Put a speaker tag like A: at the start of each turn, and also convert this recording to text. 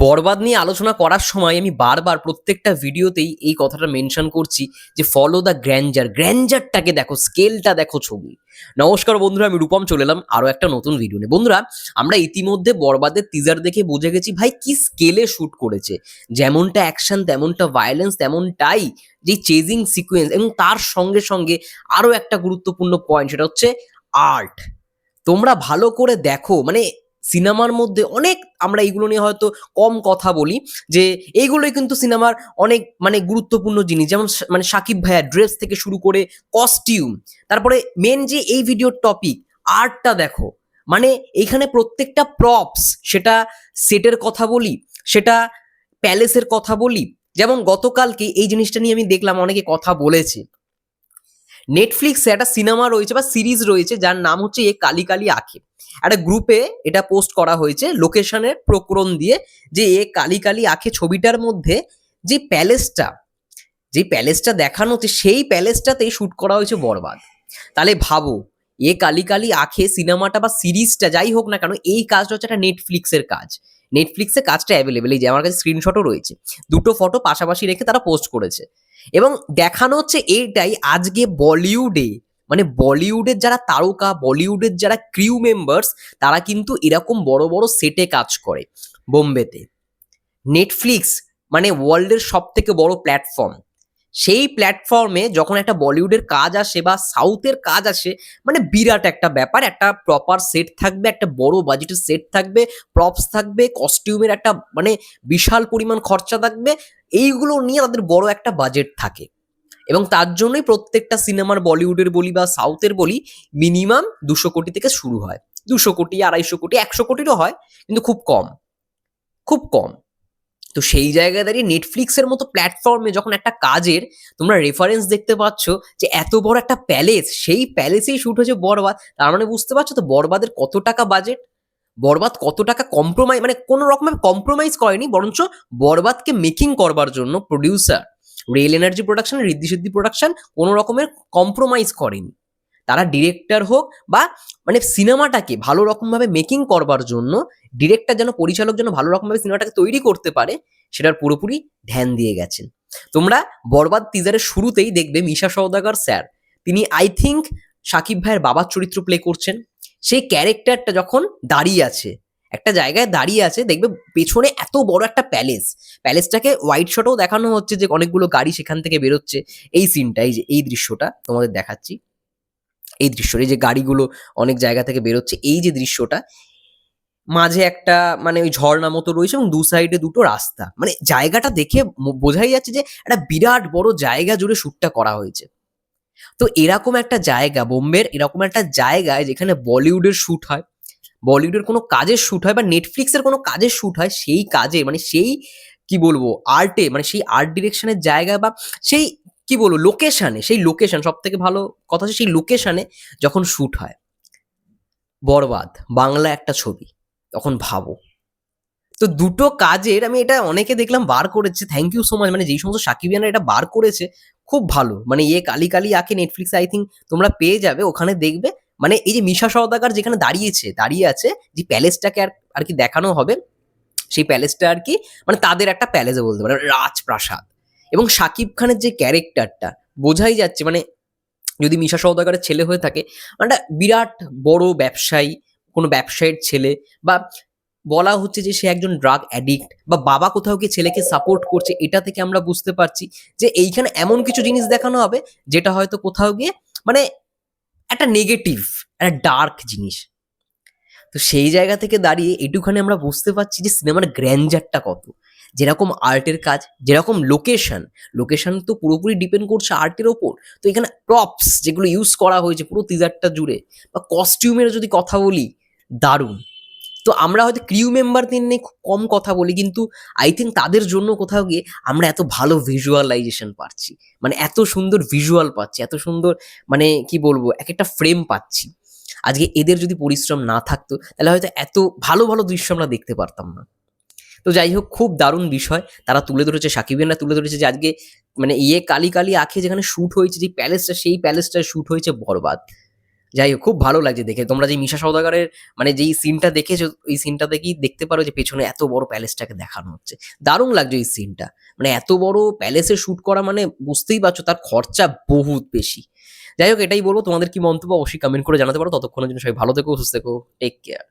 A: বরবাদ নিয়ে আলোচনা করার সময় আমি বারবার প্রত্যেকটা ভিডিওতেই এই কথাটা মেনশন করছি যে ফলো দ্য গ্র্যান্ডার গ্র্যান্ডারটাকে দেখো স্কেলটা দেখো ছবি। নমস্কার বন্ধুরা, আমি রূপম চলে এলাম আরও একটা নতুন ভিডিও নিয়ে। বন্ধুরা, আমরা ইতিমধ্যে বরবাদের টিজার দেখে বুঝে গেছি, ভাই কি স্কেলে শ্যুট করেছে। যেমনটা অ্যাকশন তেমনটা ভায়োলেন্স তেমনটাই যে চেজিং সিকোয়েন্স এবং তার সঙ্গে সঙ্গে আরও একটা গুরুত্বপূর্ণ পয়েন্ট সেটা হচ্ছে আর্ট তোমরা ভালো করে দেখো মানে সিনেমার মধ্যে অনেক আমরা এইগুলো নিয়ে হয়তো কম কথা বলি, যে এইগুলোই কিন্তু সিনেমার অনেক মানে গুরুত্বপূর্ণ জিনিস। যেমন মানে সাকিব ভাইয়া ড্রেস থেকে শুরু করে কস্টিউম তারপরে মেন যে এই ভিডিওর টপিক আর্টটা দেখো। মানে এইখানে প্রত্যেকটা প্রপস সেটা সেটের কথা বলি, সেটা প্যালেসের কথা বলি। যেমন গতকালকে এই জিনিসটা নিয়ে আমি দেখলাম, অনেকে কথা বলেছে। নেটফ্লিক্সে একটা সিনেমা রয়েছে বা সিরিজ রয়েছে, যার নাম হচ্ছে এ কালি কালি আঁখে। একটা গ্রুপে এটা পোস্ট করা হয়েছে লোকেশনের প্রকরণ দিয়ে যে এ কালি কালি আঁখে ছবিটার মধ্যে যে প্যালেসটা যে প্যালেসটা দেখানো হচ্ছে, সেই প্যালেসটাতেই শ্যুট করা হয়েছে বরবাদ। তাহলে ভাবো, এ কালি কালি আঁখে সিনেমাটা বা সিরিজটা যাই হোক না কেন, এই কাজটা হচ্ছে একটা নেটফ্লিক্সের কাজ। নেটফ্লিক্সে কাজটা অ্যাভেলেবেল এই যে আমার কাছে স্ক্রিনশটও রয়েছে। দুটো ফটো পাশাপাশি রেখে তারা পোস্ট করেছে। এবং দেখানো হচ্ছে এইটাই আজকে বলিউডে মানে বলিউডের যারা তারকা, বলিউডের যারা ক্রিউ মেম্বার্স তারা কিন্তু এরকম বড় বড় সেটে কাজ করে বোম্বেতে। নেটফ্লিক্স মানে ওয়ার্ল্ডের সব থেকে বড় প্ল্যাটফর্ম সেই প্ল্যাটফর্মে যখন একটা বলিউডের কাজ আসে বা সাউথের কাজ আসে মানে বিরাট একটা ব্যাপার, একটা প্রপার সেট থাকবে, একটা বড় বাজেটের সেট থাকবে প্রপস থাকবে কস্টিউমের একটা মানে বিশাল পরিমাণ খরচা থাকবে, এইগুলো নিয়ে তাদের বড় একটা বাজেট থাকে। এবং তার জন্যই প্রত্যেকটা সিনেমার বলিউডের বলি বা সাউথের বলি মিনিমাম দুশো কোটি থেকে শুরু হয়। দুশো কোটি, আড়াইশো কোটি, একশো কোটিরও হয়, কিন্তু খুব কম। খুব কম। তো সেই জায়গায় দাঁড়িয়ে নেটফ্লিক্সের মতো প্ল্যাটফর্মে যখন একটা কাজের তোমরা রেফারেন্স দেখতে পাচ্ছ যে এত বড় একটা প্যালেস সেই প্যালেসেই শুট হয়েছে বরবাদ, তার মানে বুঝতে পারছ তো বরবাদের কত টাকা বাজেট বরবাদ কত টাকা কম্প্রোমাইজ মানে কোনো রকমের কম্প্রোমাইজ করেনি, বরঞ্চ বরবাদকে মেকিং করবার জন্য producer real energy production Riddhi Siddhi production কোনো রকমের কম্প্রোমাইজ করেনি। তারা ডিরেক্টর হোক বা মানে সিনেমাটাকে ভালো রকমভাবে মেকিং করবার জন্য ডিরেক্টর যেন পরিচালক যেন ভালো রকমভাবে সিনেমাটাকে তৈরি করতে পারে, সেটার পুরোপুরি ধ্যান দিয়ে গেছেন। তোমরা বরবাদ টিজারের শুরুতেই দেখবে মিশা সওদাগর স্যার তিনি আই থিঙ্ক সাকিব ভাইয়ের বাবার চরিত্র প্লে করছেন। সেই ক্যারেক্টারটা যখন দাঁড়িয়ে আছে একটা জায়গায় দাঁড়িয়ে আছে, দেখবে পেছনে এত বড় একটা প্যালেস। প্যালেসটাকে হোয়াইট শটেও দেখানো হচ্ছে যে অনেকগুলো গাড়ি সেখান থেকে বেরোচ্ছে। এই সিনটা এই যে, এই দৃশ্যটা তোমাদের দেখাচ্ছি। এই দৃশ্যটা, এই যে গাড়িগুলো অনেক জায়গা থেকে বেরোচ্ছে, এই যে দৃশ্যটা, মাঝে একটা মানে ওই ঝর্ণা মতো রয়েছে এবং দু সাইডে দুটো রাস্তা। মানে জায়গাটা দেখে বোঝাই যাচ্ছে যে একটা বিরাট বড় জায়গা জুড়ে শ্যুটটা করা হয়েছে। তো এরকম একটা জায়গা, বোম্বের এরকম একটা জায়গায় যেখানে বলিউডের শ্যুট হয় বলিউডের কোনো কাজের শ্যুট হয় বা নেটফ্লিক্সের কোনো কাজের শ্যুট হয়, সেই কাজে মানে সেই, কি বলব আর্টে মানে সেই আর্ট ডিরেকশনের জায়গায় বা সেই, কি বলব লোকেশনে সেই লোকেশন সব থেকে ভালো কথা হচ্ছে সেই লোকেশনে যখন শ্যুট হয়, বরবাদ, বাংলা একটা ছবি, তখন ভাবো। তো দুটো কাজের, আমি এটা অনেকে দেখলাম বার করেছে থ্যাংক ইউ সো মাচ মানে যেই সমস্ত সাকিবিয়ানরা এটা বার করেছে, খুব ভালো মানে ইয়ে কালি কালি আঁকে নেটফ্লিক্স আই থিঙ্ক তোমরা পেয়ে যাবে, ওখানে দেখবে মানে এই যে মিশা সওদাগার যেখানে দাঁড়িয়েছে, দাঁড়িয়ে আছে, যে প্যালেসটাকে আর আর কি দেখানো হবে, সেই প্যালেসটা আর কি মানে তাদের একটা প্যালেসে বলতে পারে রাজপ্রাসাদ। এবং শাকিব খানের যে ক্যারেক্টারটা, বোঝাই যাচ্ছে মানে যদি মিশা সওদাগরের ছেলে হয়ে থাকে মানে বিরাট বড় ব্যবসায়ী, কোনো ব্যবসায়ীর ছেলে, বা বলা হচ্ছে যে সে একজন ড্রাগ অ্যাডিক্ট বা বাবা কোথাও গিয়ে ছেলেকে সাপোর্ট করছে, এটা থেকে আমরা বুঝতে পারছি যে এইখানে এমন কিছু জিনিস দেখানো হবে, যেটা হয়তো কোথাও গিয়ে মানে একটা নেগেটিভ একটা ডার্ক জিনিস। তো সেই জায়গা থেকে দাঁড়িয়ে এটুখানে আমরা বুঝতে পারছি যে সিনেমার গ্র্যান্ডারটা কত। যেরকম আর্টের কাজ, যেরকম লোকেশন লোকেশন তো পুরোপুরি ডিপেন্ড করছে আর্টের ওপর। তো এখানে প্রপস যেগুলো ইউজ করা হয়েছে পুরো টিজারটা জুড়ে, বা কস্টিউমের যদি কথা বলি, দারুণ। তো আমরা হয়তো ক্রিউ মেম্বারদের নিয়ে খুব কম কথা বলি, কিন্তু আই থিঙ্ক তাদের জন্য কোথাও গিয়ে আমরা এত ভালো ভিজুয়ালাইজেশন পাচ্ছি। মানে এত সুন্দর ভিজুয়াল পাচ্ছি, এত সুন্দর মানে কি বলব, এক একটা ফ্রেম পাচ্ছি। আজকে এদের যদি পরিশ্রম না থাকতো, তাহলে হয়তো এত ভালো ভালো দৃশ্য আমরা দেখতে পারতাম না। তো যাই হোক, খুব দারুণ বিষয়। তারা তুলে ধরেছে সাকিবিয়ানরা তুলে ধরেছে যে আজকে মানে ইয়ে কালি কালি আঁখে যেখানে শ্যুট হয়েছে, যে প্যালেসটা সেই প্যালেসটা শ্যুট হয়েছে বরবাদ। যাই হোক, খুব ভালো লাগছে দেখে। তোমরা যে মিশা সৌদাগারের মানে যেই সিনটা দেখেছ এই সিনটা দেখেই দেখতে পারো যে পেছনে এত বড় প্যালেসটাকে দেখানো হচ্ছে। দারুণ লাগছে এই সিনটা মানে এত বড় প্যালেসে শ্যুট করা মানে বুঝতেই পারছ, তার খরচা বহুত বেশি। যাই হোক, এটাই বলব। তোমাদের কি মন্তব্য অবশ্যই কমেন্ট করে জানাতে পারো। ততক্ষণের জন্য সবাই ভালো থেকো, সুস্থ থেকো। Take care